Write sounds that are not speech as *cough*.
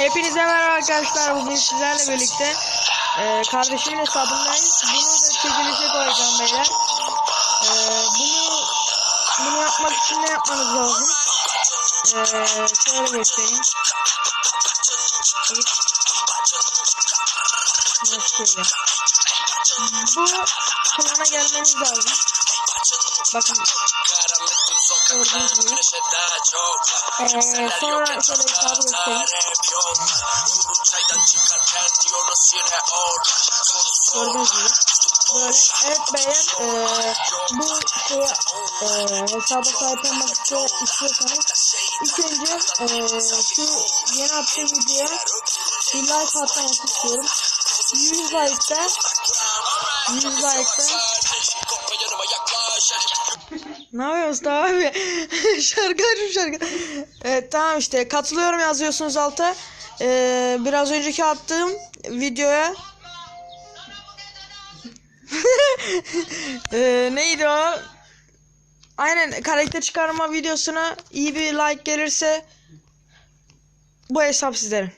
Hepinize merhaba arkadaşlar. Bugün sizlerle birlikte e, kardeşimin hesabındayız. Bunu da çekilişe koyacağım beyler. E, bunu bunu yapmak için ne yapmanız lazım? E, şöyle göstereyim. Şöyle? Bu klana gelmeniz lazım. Bakın gördüğünüz gibi. Ee, sonra şöyle hesabı göstereyim. Gördüğünüz gibi. Böyle. Evet beyler ee, bu şeye ee, hesaba sahip olmak istiyor- istiyorsanız ilk önce ee, şu yeni attığım videoya bir like atlamak istiyorum. 100 like'da 100 like'da ne yapıyorsun abi? *laughs* şarkı açmış şarkı. Evet tamam işte katılıyorum yazıyorsunuz alta. Ee, biraz önceki attığım videoya *laughs* ee, neydi o? Aynen karakter çıkarma videosuna iyi bir like gelirse bu hesap sizlerin.